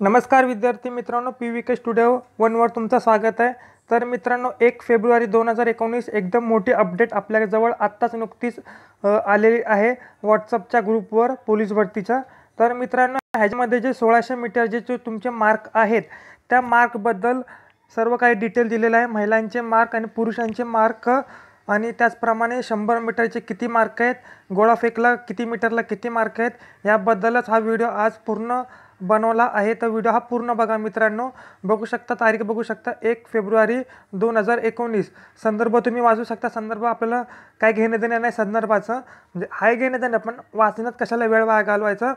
नमस्कार विद्यार्थी मित्रांनो पी व्ही के स्टुडिओ वनवर तुमचं स्वागत आहे. तर मित्रांनो एक फेब्रुवारी दोन हजार एकोणीस एकदम मोठी अपडेट आपल्याजवळ आत्ताच नुकतीच आलेली आहे व्हॉट्सअपच्या ग्रुपवर पोलीस भरतीच्या तर मित्रांनो ह्याच्यामध्ये जे सोळाशे मीटरचे जे तुमचे मार्क आहेत त्या मार्कबद्दल सर्व काही डिटेल दिलेलं आहे. महिलांचे मार्क आणि पुरुषांचे मार्क आणि त्याचप्रमाणे शंभर मीटरचे किती मार्क आहेत गोळा फेकला किती मीटरला किती मार्क आहेत याबद्दलच हा व्हिडिओ आज पूर्ण बनवला आहे. तर व्हिडिओ हा पूर्ण बघा मित्रांनो. बघू शकता तारीख बघू शकता. एक फेब्रुवारी दोन हजार एकोणीस. संदर्भ तुम्ही वाचू शकता. संदर्भ आपल्याला काय घेणे देणं नाही संदर्भाचं. म्हणजे आहे घेणं देणं पण वाचण्यात कशाला वेळ वाया घालवायचा?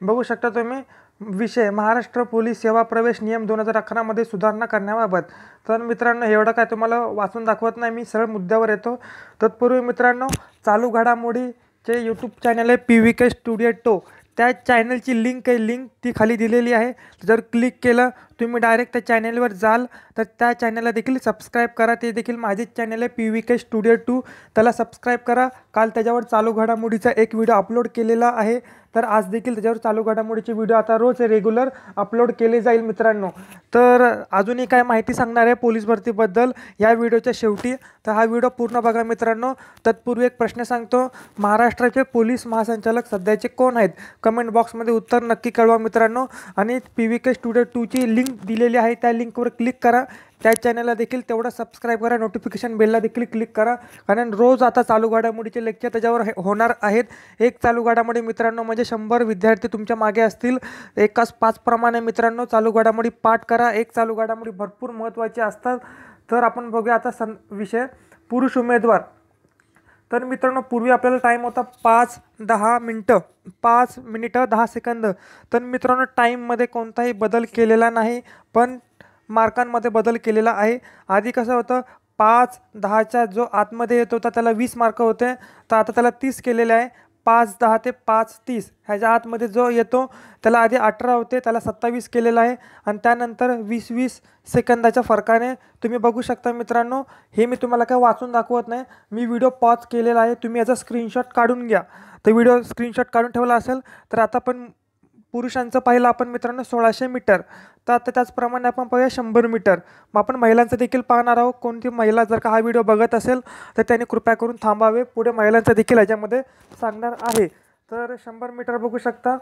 बघू शकता तुम्ही. विषय महाराष्ट्र पोलीस सेवा प्रवेश नियम दोन हजार अकरामध्ये सुधारणा करण्याबाबत. तर मित्रांनो एवढं काय तुम्हाला वाचून दाखवत नाही. मी सरळ मुद्द्यावर येतो. तत्पूर्वी मित्रांनो चालू घडामोडीचे यूट्यूब चॅनल आहे P V K studio two त्या चॅनलची लिंक आहे लिंक ती खाली दिलेली आहे. जर क्लिक केलं तुम्ही डायरेक्ट त्या चॅनलवर जाल तर त्या चॅनलला देखील सबस्क्राईब करा. ते देखील माझेच चॅनल आहे P V K studio two त्याला सबस्क्राईब करा. काल त्याच्यावर चालू घडामोडीचा एक व्हिडिओ अपलोड केलेला आहे. तर आज देखील त्याच्यावर चालू घडामोडीचे व्हिडिओ आता रोज रेग्युलर अपलोड केले जाईल मित्रांनो. तर अजूनही काय माहिती सांगणार आहे पोलीस भरतीबद्दल या व्हिडिओच्या शेवटी. तर हा व्हिडिओ पूर्ण बघा मित्रांनो. तत्पूर्वी एक प्रश्न सांगतो. महाराष्ट्राचे पोलीस महासंचालक सध्याचे कोण आहेत? कमेंट बॉक्समध्ये उत्तर नक्की कळवा मित्रांनो. आणि पी व्ही के स्टुडिओ टूची लिंक दिलेली आहे त्या लिंकवर क्लिक करा. त्या चॅनलला देखील तेवढं सबस्क्राईब करा नोटिफिकेशन बेलला देखील क्लिक करा. कारण रोज आता चालू घडामोडीचे लेक्चर त्याच्यावर हे- होणार आहेत. एक चालू घडामोडी मित्रांनो म्हणजे शंभर विद्यार्थी तुमच्या मागे असतील. एकाच पाचप्रमाणे मित्रांनो चालू घडामोडी पाठ करा. एक चालू घडामोडी भरपूर महत्त्वाची असतात. तर आपण बघूया आता सं विषय. पुरुष उमेदवार. तर मित्रांनो पूर्वी आपल्याला टाईम होता पाच दहा मिनटं. पाच मिनिटं दहा सेकंद तर मित्रांनो टाईममध्ये कोणताही बदल केलेला नाही पण मार्कांमध्ये बदल केलेला आहे. आधी कसं होतं पाच दहाच्या जो आतमध्ये येत होता त्याला वीस मार्क होते. तर आता त्याला तीस केलेले आहे. पाच दहा ते पाच तीस ह्याच्या आतमध्ये जो येतो त्याला आधी अठरा होते त्याला सत्तावीस केलेला आहे आणि त्यानंतर वीस वीस सेकंदाच्या फरकाने तुम्ही बघू शकता मित्रांनो. हे मी तुम्हाला काय वाचून दाखवत नाही. मी व्हिडिओ पॉज केलेला आहे. तुम्ही याचा स्क्रीनशॉट काढून घ्या. तर व्हिडिओ स्क्रीनशॉट काढून ठेवला असेल तर आता पण पुरुषांचं पाहिलं आपण मित्रांनो सोळाशे मीटर. तर आता त्याचप्रमाणे आपण पाहूया शंभर मीटर. मग आपण महिलांचं देखील पाहणार आहोत. कोणती महिला जर का हा व्हिडिओ बघत असेल तर त्यांनी कृपया करून थांबावे. पुढे महिलांचं देखील याच्यामध्ये सांगणार आहे. तर शंभर मीटर बघू शकता.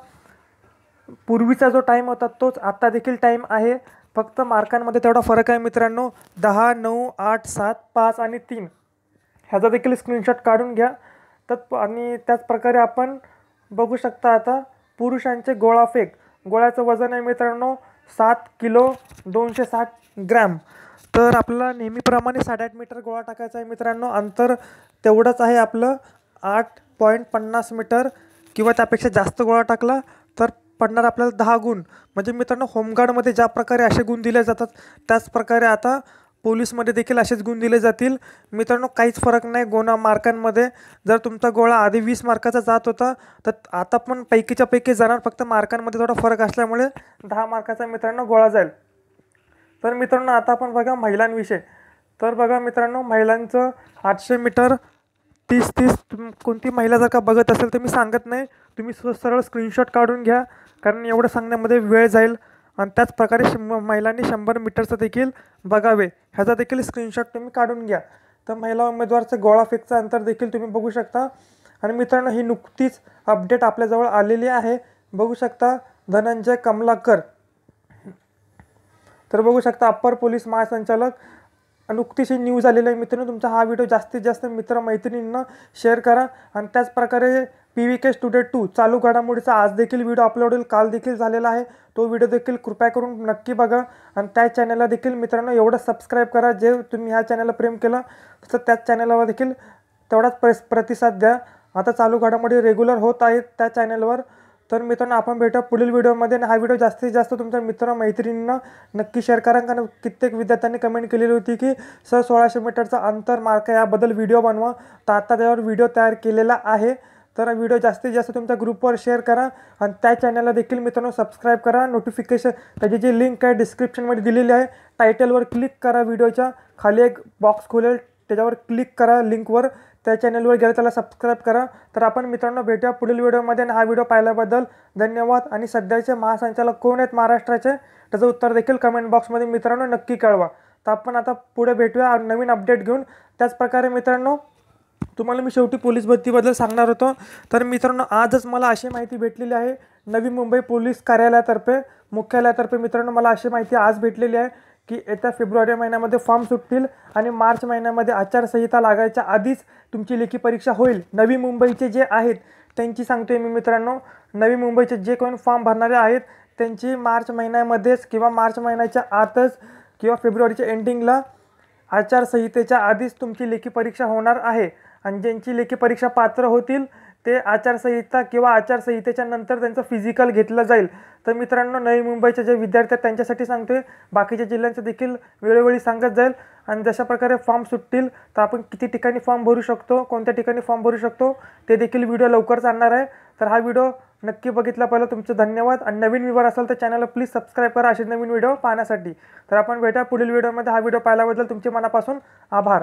पूर्वीचा जो टाईम होता तोच आत्ता देखील टाईम आहे. फक्त मार्कांमध्ये तेवढा फरक आहे मित्रांनो. दहा नऊ आठ सात पाच आणि तीन. ह्याचा देखील स्क्रीनशॉट काढून घ्या. तर आणि त्याच प्रकारे आपण बघू शकता आता पुरुषांचे गोळाफेक गोळ्याचं वजन आहे मित्रांनो सात किलो दोनशे साठ ग्रॅम. तर आपल्याला नेहमीप्रमाणे साडेआठ मीटर गोळा टाकायचा आहे मित्रांनो. अंतर तेवढंच आहे आपलं. आठ पॉईंट पन्नास मीटर किंवा त्यापेक्षा जास्त गोळा टाकला तर पडणार आपल्याला दहा गुण. म्हणजे मित्रांनो होमगार्डमध्ये ज्या प्रकारे असे गुण दिले जातात त्याच प्रकारे आता पोलीसमध्ये देखील असेच गुण दिले जातील. मित्रांनो काहीच फरक नाही गोणा मार्कांमध्ये. जर तुमचा गोळा आधी वीस मार्काचा जात होता तर आता पण पैकीच्या पैकी जाणार. फक्त मार्कांमध्ये थोडा फरक असल्यामुळे दहा मार्काचा मित्रांनो गोळा जाईल. तर मित्रांनो आता आपण बघा महिलांविषयी. तर बघा मित्रांनो महिलांचं आठशे मीटर तीस तीस तुम कोणती महिला जर का बघत असेल तर मी सांगत नाही. तुम्ही स सरळ स्क्रीनशॉट काढून घ्या कारण एवढं सांगण्यामध्ये वेळ जाईल. आणि त्याचप्रकारे शंभ महिलांनी शंभर मीटरचं देखील बघावे. ह्याचा देखील स्क्रीनशॉट तुम्ही काढून घ्या. तर महिला उमेदवारचं गोळा फेकचं अंतर देखील तुम्ही बघू शकता. आणि मित्रांनो ही नुकतीच अपडेट आपल्याजवळ आलेली आहे. बघू शकता धनंजय कमलाकर. तर बघू शकता अप्पर पोलीस महासंचालक नुकतीच ही न्यूज आलेली आहे. मित्रांनो तुमचा हा व्हिडिओ जास्तीत जास्त मित्र मैत्रिणींना शेअर करा. आणि त्याचप्रकारे P V K studio two चालू घडामोडीचा आज देखील व्हिडिओ अपलोड होईल. काल देखील झालेला आहे. तो व्हिडिओ देखील कृपया करून नक्की बघा. आणि त्या चॅनलला देखील मित्रांनो एवढं सबस्क्राईब करा. जे तुम्ही ह्या चॅनलला प्रेम केलं तसं त्याच चॅनलवर देखील तेवढाच प्र प्रतिसाद द्या. आता चालू घडामोडी रेग्युलर होत आहेत त्या चॅनलवर तर मित्रांनो आपण भेटू पुढील व्हिडिओमध्ये. आणि हा व्हिडिओ जास्तीत जास्त तुमच्या मित्र मैत्रिणींना नक्की शेअर करा. कारण कित्येक विद्यार्थ्यांनी कमेंट केलेली होती की सर सोळाशे मीटरचा अंतर मार्क याबद्दल व्हिडिओ बनवा. तर आता त्यावर व्हिडिओ तयार केलेला आहे. तर व्हिडिओ जास्तीत जास्त तुमच्या ग्रुपवर शेअर करा. आणि त्या चॅनलला देखील मित्रांनो सबस्क्राईब करा. नोटिफिकेशन त्याची जी लिंक आहे डिस्क्रिप्शनमध्ये दिलेली आहे. टायटलवर क्लिक करा व्हिडिओच्या. खाली एक बॉक्स खोलेल. त्याच्यावर क्लिक करा लिंकवर त्या चॅनलवर गेलं त्याला सबस्क्राईब करा. तर आपण मित्रांनो भेटूया पुढील व्हिडिओमध्ये आणि हा व्हिडिओ पाहिल्याबद्दल धन्यवाद. आणि सध्याचे महासंचालक कोण आहेत महाराष्ट्राचे? त्याचं उत्तर देखील कमेंट बॉक्समध्ये मित्रांनो नक्की कळवा. तर आपण आता पुढे भेटूया नवीन अपडेट घेऊन. त्याचप्रकारे मित्रांनो तुम्हाला मी शेवटी पोलीस भरतीबद्दल सांगणार होतो. तर मित्रांनो आजच मला अशी माहिती भेटलेली आहे. नवी मुंबई पोलीस कार्यालयातर्फे मुख्यालयातर्फे मित्रांनो मला अशी माहिती आज भेटलेली आहे. की येत्या फेब्रुवारी महिन्यामध्ये फॉर्म सुटतील आणि मार्च महिन्यामध्ये आचारसंहिता लागायच्या आधीच तुमची लेखी परीक्षा होईल. नवी मुंबईचे जे आहेत त्यांची सांगतोय मी मित्रांनो. नवी मुंबईचे जे कोण फॉर्म भरणारे आहेत त्यांची मार्च महिन्यामध्येच किंवा मार्च महिन्याच्या आतच किंवा फेब्रुवारीच्या एंडिंगला आचारसंहितेच्या आधीच तुमची लेखी परीक्षा होणार आहे. आणि ज्यांची लेखी परीक्षा पात्र होतील ते आचारसंहिता किंवा आचारसंहितेच्या नंतर त्यांचं फिजिकल घेतलं जाईल. तर मित्रांनो नवी मुंबईचे जे विद्यार्थी आहेत त्यांच्यासाठी सांगतोय बाकीच्या जिल्ह्यांचं देखील वेळोवेळी सांगत जाईल. आणि जशा प्रकारे फॉर्म सुटतील तर आपण किती ठिकाणी फॉर्म भरू शकतो कोणत्या ठिकाणी फॉर्म भरू शकतो ते देखील व्हिडिओ लवकरच आणणार आहे. तर हा व्हिडिओ नक्की बघितला पहिलं तुमचं धन्यवाद. आणि नवीन व्ह्यूवर असेल तर चॅनलला प्लीज सबस्क्राईब करा असे नवीन व्हिडिओ पाहण्यासाठी. तर आपण भेटा पुढील व्हिडिओमध्ये हा व्हिडिओ पाहिल्याबद्दल तुमचे मनापासून आभार.